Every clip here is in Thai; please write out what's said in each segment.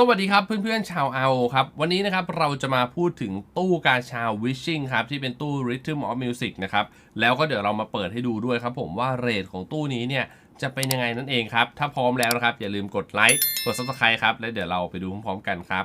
สวัสดีครับเพื่อนๆชาว RO ครับ วันนี้นะครับเราจะมาพูดถึงตู้กาชา Wishing ครับ ที่เป็นตู้ Rhythm of Music นะครับ แล้วก็เดี๋ยวเรามาเปิดให้ดูด้วยครับผมว่าเรทของตู้นี้เนี่ย จะเป็นยังไงนั่นเองครับ ถ้าพร้อมแล้วนะครับ อย่าลืมกดไลค์กด Subscribe ครับ แล้วเดี๋ยวเราไปดูพร้อมๆกันครับ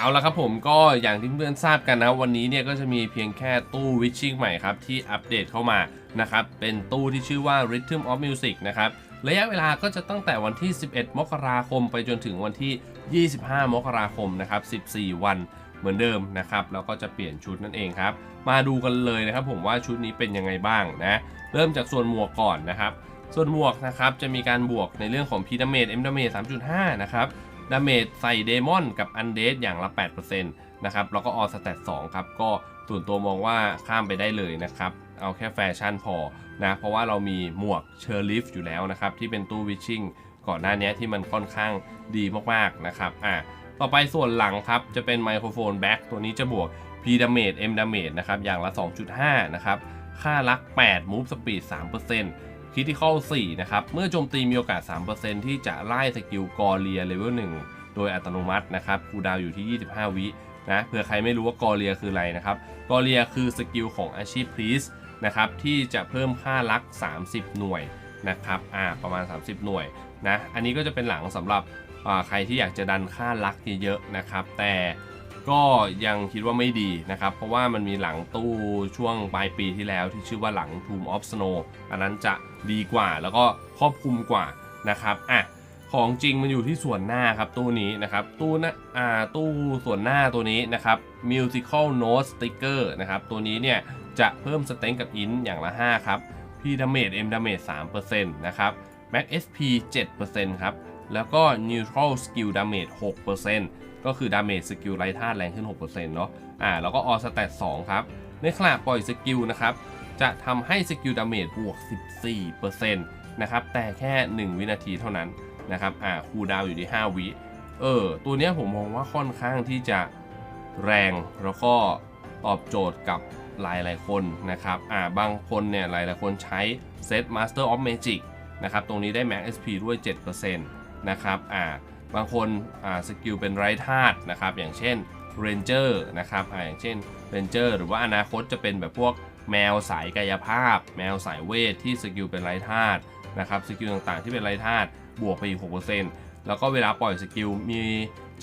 เอาละครับผมก็อย่างที่เพื่อนทราบกันนะ วันนี้เนี่ยก็จะมีเพียงแค่ตู้ Wishing ใหม่ครับ ที่อัปเดตเข้ามานะครับ เป็นตู้ที่ชื่อว่า Rhythm of Music นะครับระยะเวลาก็จะตั้งแต่วันที่ 11 มกราคมไปจนถึงวันที่ 25 มกราคมนะครับ 14 วันเหมือนเดิมนะครับแล้วก็จะเปลี่ยนชุดนั่นเองครับ มาดูกันเลยนะครับผมว่าชุดนี้เป็นยังไงบ้างนะเริ่มจากส่วนหมวกก่อนนะครับ ส่วนหมวกนะครับจะมีการบวกในเรื่องของพีดเมจเอ็มดเมจ3.5 นะครับ ดาเมจใส่เดมอนกับอันเดอย่างละ 8%นะครับ แล้วก็ออสแตท2ครับ ก็ส่วนตัวมองว่าข้ามไปได้เลยนะครับ เอาแค่แฟชั่นพอนะ เพราะว่าเรามีหมวกเชอร์ลิฟอยู่แล้วนะครับ ที่เป็นตู้วิชชิ่งก่อนหน้านี้ที่มันค่อนข้างดีมากๆนะครับ อะ ต่อไปส่วนหลังครับ จะเป็นไมโครโฟนแบ็กตัวนี้จะบวก P ดาเมจ M ดาเมจนะครับ อย่างละ 2.5 นะครับ ค่ารัก 8 Move Speed 3% คิติคอล4นะครับ เมื่อโจมตีมีโอกาส 3%ที่จะไล่สกิลกอเลียเลเวล1โดยอัตโนมัตินะครับคูดาวอยู่ที่ 25 วินะเผื่อใครไม่รู้ว่ากอเลียคืออะไรนะครับ กอเลียคือสกิลของอาชีพพลีสนะครับที่จะเพิ่มค่ารัก 30 หน่วยนะครับอ่าประมาณ 30 หน่วยนะอันนี้ก็จะเป็นหลังสำหรับอ่าใครที่อยากจะดันค่ารักเยอะๆนะครับ แต่ ก็ยังคิดว่าไม่ดีนะครับ เพราะว่ามันมีหลังตู้ช่วงปลายปีที่แล้วที่ชื่อว่าหลัง Tomb of Snow อันนั้นจะดีกว่าแล้วก็ครอบคลุมกว่านะครับอะของจริงมันอยู่ที่ส่วนหน้าครับตู้นี้นะครับตู้น้าอ่าตู้ส่วนหน้าตัวนี้นะครับ musical note sticker นะครับตัวนี้เนี่ยจะเพิ่มสเต็งกับอินอย่างละ 5 ครับ P damage M damage 3%นะครับ Max SP 7%ครับแล้วก็ neutral skill damage 6% ก็คือ damage สกิลไร้ธาตุแรงขึ้น 6%เนาะอ่าแล้วก็ all stat 2ครับ ในขณะปล่อยสกิลนะครับ จะทำให้สกิลดาเมจบวก 14%นะครับ แต่แค่ 1 วินาทีเท่านั้นนะครับ อ่าคูลดาวอยู่ที่ 5 วิ เออ ตัวเนี้ยผมมองว่าค่อนข้างที่จะแรงแล้วก็ตอบโจทย์กับหลายหลายคนนะครับ อ่า บางคนเนี่ยหลายหลายคนใช้เซต Master of Magic นะครับ ตรงนี้ได้ Max SP ด้วย 7%นะครับ อ่า บางคนสกิลเป็นไร้ธาตุนะครับ อย่างเช่น Ranger นะครับออย่างเช่น Ranger หรือว่าอนาคตจะเป็นแบบพวกแมวสายกายภาพ แมวสายเวทที่สกิลเป็นไร้ธาตุนะครับสกิลต่างๆที่เป็นไร้ธาตุบวกไปอีก6%แล้วก็เวลาปล่อยสกิลมี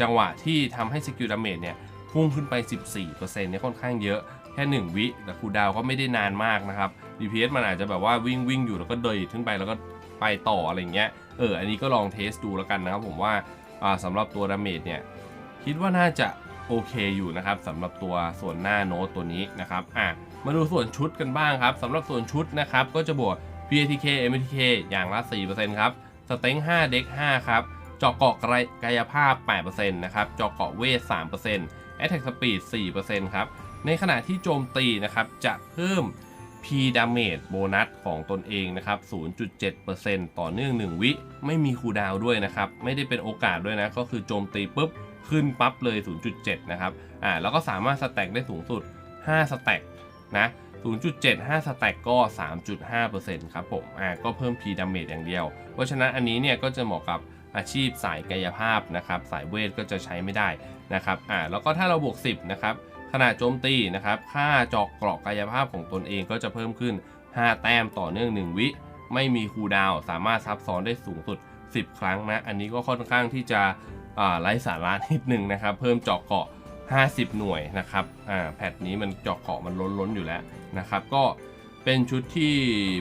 จังหวะที่ทำให้สกิลดาเมจเนี่ยพุ่งขึ้นไป 14%เนี่ยค่อนข้างเยอะแค่ 1 วิแต่คูดาวก็ไม่ได้นานมากนะครับ DPS มันอาจจะแบบว่าวิ่งวิ่งอยู่แล้วก็เดินขึ้นไปแล้วก็ไปต่ออะไรเงี้ย เอออันนี้ก็ลองเทสดูแล้วกันนะครับผมว่าสำหรับตัวดาเมจเนี่ยคิดว่าน่าจะโอเคอยู่นะครับสำหรับตัวส่วนหน้าโน้ตตัวนี้นะครับอะมาดูส่วนชุดกันบ้างครับสำหรับส่วนชุดนะครับก็จะบวก PATK MTK อย่างละ 4%ครับสเต็ง5 เด็ก 5 ครับจาะเกาะกายภาพ 8%นะครับเจาะเกาะเวท 3% Attack Speed 4%ครับ ในขณะที่โจมตีนะครับ จะเพิ่ม P Damage โบนัสของตนเองนะครับ 0.7%ต่อเนื่อง 1 วิ ไม่มีคูดาวด้วยนะครับ ไม่ได้เป็นโอกาสด้วยนะ ก็คือโจมตีปุ๊บ ขึ้นปั๊บเลย 0.7 นะครับ อ่า แล้วก็สามารถสแต็กได้สูงสุด 5 สแต็กนะ 0.75 สแต็กก็ 3.5%ครับผม อ่า ก็เพิ่ม P damage อย่างเดียว เพราะฉะนั้นอันนี้เนี่ยก็จะเหมาะกับอาชีพสายกายภาพนะครับ สายเวทก็จะใช้ไม่ได้นะครับ อ่า แล้วก็ถ้าเราบวก 10 นะครับ ขณะโจมตีนะครับค่าเจอกเกราะกายภาพของตนเองก็จะเพิ่มขึ้น 5 แต้มต่อเนื่อง 1 วิ ไม่มีคูดาวสามารถซับซ้อนได้สูงสุด 10 ครั้งนะ อันนี้ก็ค่อนข้างที่จะอ่าไร้สาระนิดหนึ่งนะครับ เพิ่มเจาะเกาะ 50 หน่วยนะครับแพทนี้มันเจาะเกาะมันล้นล้นๆอยู่แล้วนะครับ ก็เป็นชุดที่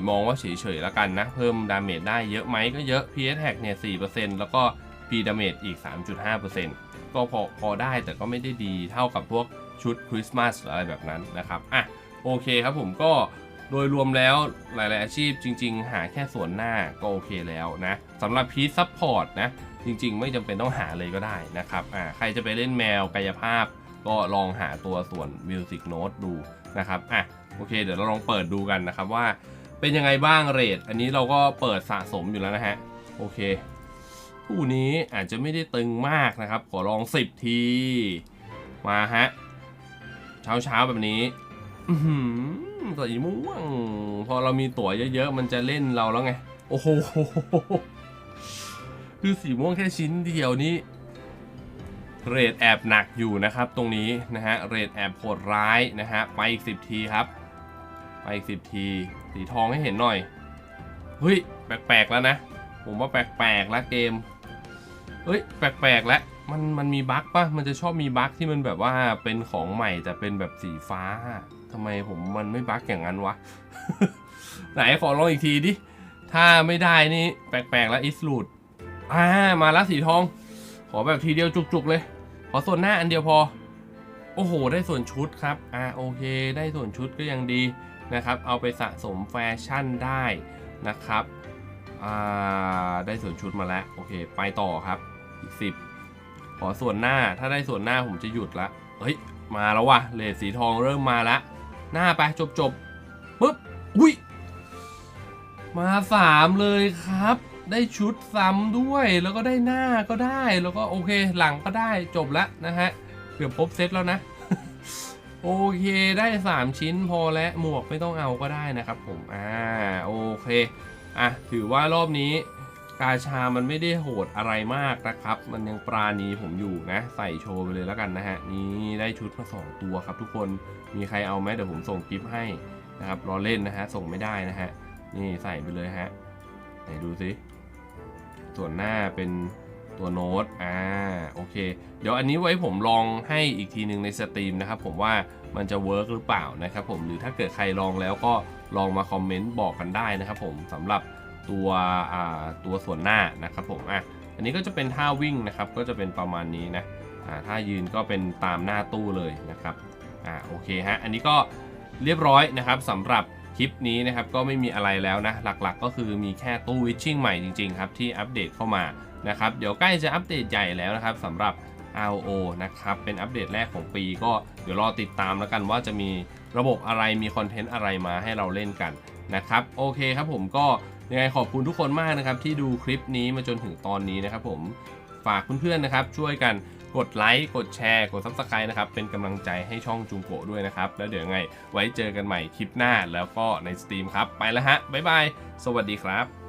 มองว่าเฉยๆแล้วกันนะ เพิ่มดาเมจได้เยอะไหมก็เยอะ PS Hack เนี่ย 4%แล้วก็ P Damage อีก 3.5% ก็พอพอได้แต่ก็ไม่ได้ดีเท่ากับพวกชุดคริสต์มาสอะไรแบบนั้นนะครับอะโอเคครับผมก็โดยรวมแล้วหลาย ๆ อาชีพจริง ๆ หาแค่ส่วนหน้าก็โอเคแล้วนะสำหรับพีซซัพพอร์ตนะ จริง ๆ ไม่จำเป็นต้องหาเลยก็ได้นะครับอ่าใครจะไปเล่นแมวกายภาพ ก็ลองหาตัวส่วน Music Note ดูนะครับอะโอเค เดี๋ยวเราลองเปิดดูกันนะครับว่าเป็นยังไงบ้างเรทอันนี้เราก็เปิดสะสมอยู่แล้วนะฮะโอเค คู่นี้อาจจะไม่ได้ตึงมากนะครับ ขอลอง 10 ที มาฮะ เช้าเช้าแบบนี้สีม่วง พอเรามีตั๋วเยอะๆ มันจะเล่นเราแล้วไง โอ้โห คือสีม่วงแค่ชิ้นเดียวนี้ เรทแอบหนักอยู่นะครับ ตรงนี้นะฮะ เรทแอบโหดร้ายนะฮะ ไปอีกสิบทีครับ ไปอีกสิบที สีทองให้เห็นหน่อย เฮ้ย แปลกๆแล้วนะผมว่าแปลกๆแล้วเกม เฮ้ยแปลกๆแล้วมันมันมีบั๊กปะมันจะชอบมีบั๊กที่มันแบบว่าเป็นของใหม่แต่เป็นแบบสีฟ้าทำไมผมมันไม่บั๊กอย่างนั้นวะ ไหนขอลองอีกทีดิ ถ้าไม่ได้นี่แปลกๆแล้วอิสลูดอ่ามาแล้วสีทอง ขอแบบทีเดียวจุกๆเลย ขอส่วนหน้าอันเดียวพอ โอ้โห ได้ส่วนชุดครับ อ่าโอเค ได้ส่วนชุดก็ยังดีนะครับ เอาไปสะสมแฟชั่นได้นะครับ อ่า ได้ส่วนชุดมาแล้ว โอเค ไปต่อครับ อีกสิบขอส่วนหน้าถ้าได้ส่วนหน้าผมจะหยุดละเฮ้ยมาแล้วว่ะเลดสีทองเริ่มมาล้วหน้าไปจบจบๆปุ๊บอุ้ยมาสามเลยครับ ได้ชุดซ้ำด้วยแล้วก็ได้หน้าก็ได้แล้วก็โอเคหลังก็ได้จบแล้วนะฮะเกือบครบเซตแล้วนะโอเคได้ 3 ชิ้นพอและหมวกไม่ต้องเอาก็ได้นะครับผม อ่า โอเค อะ ถือว่ารอบนี้ กาชามันไม่ได้โหดอะไรมากนะครับ มันยังปราณีผมอยู่นะ ใส่โชว์ไปเลยแล้วกันนะฮะ นี่ได้ชุดมาสองตัวครับทุกคน มีใครเอาไหมเดี๋ยวผมส่งกิฟต์ให้นะครับ รอเล่นนะฮะ ส่งไม่ได้นะฮะ นี่ใส่ไปเลยฮะ ไหนดูสิ ส่วนหน้าเป็นตัวโน้ต อ่า โอเค เดี๋ยวอันนี้ไว้ผมลองให้อีกทีหนึ่งในสตรีมนะครับ ผมว่ามันจะเวิร์กหรือเปล่านะครับผม หรือถ้าเกิดใครลองแล้วก็ลองมาคอมเมนต์บอกกันได้นะครับผมสำหรับ ตัวตัวส่วนหน้านะครับผมอะอันนี้ก็จะเป็นท่าวิ่งนะครับ ก็จะเป็นประมาณนี้นะอ่าถ้ายืนก็เป็นตามหน้าตู้เลยนะครับอ่าโอเคฮะอันนี้ก็เรียบร้อยนะครับสำหรับคลิปนี้นะครับก็ไม่มีอะไรแล้วนะหลักๆ ก็คือมีแค่ตู้วิชชิ่งใหม่จริงๆครับที่อัปเดตเข้ามานะครับเดี๋ยวใกล้จะอัปเดตใหญ่แล้วนะครับสำหรับ RO นะครับเป็นอัปเดตแรกของปีก็เดี๋ยวรอติดตามแล้วกันว่าจะมีระบบอะไรมีคอนเทนต์อะไรมาให้เราเล่นกันนะครับโอเคครับผมก็ ยังไงขอบคุณทุกคนมากนะครับที่ดูคลิปนี้มาจนถึงตอนนี้นะครับผมฝากเพื่อนๆนะครับ ช่วยกันกดไลค์กดแชร์กด s u b สไครต์นะครับ เป็นกำลังใจให้ช่องจุงโกด้วยนะครับ แล้วเดี๋ยวไงไว้เจอกันใหม่คลิปหน้าแล้วก็ในสตรีมครับ ไปแล้วฮะ บ๊ายบาย สวัสดีครับ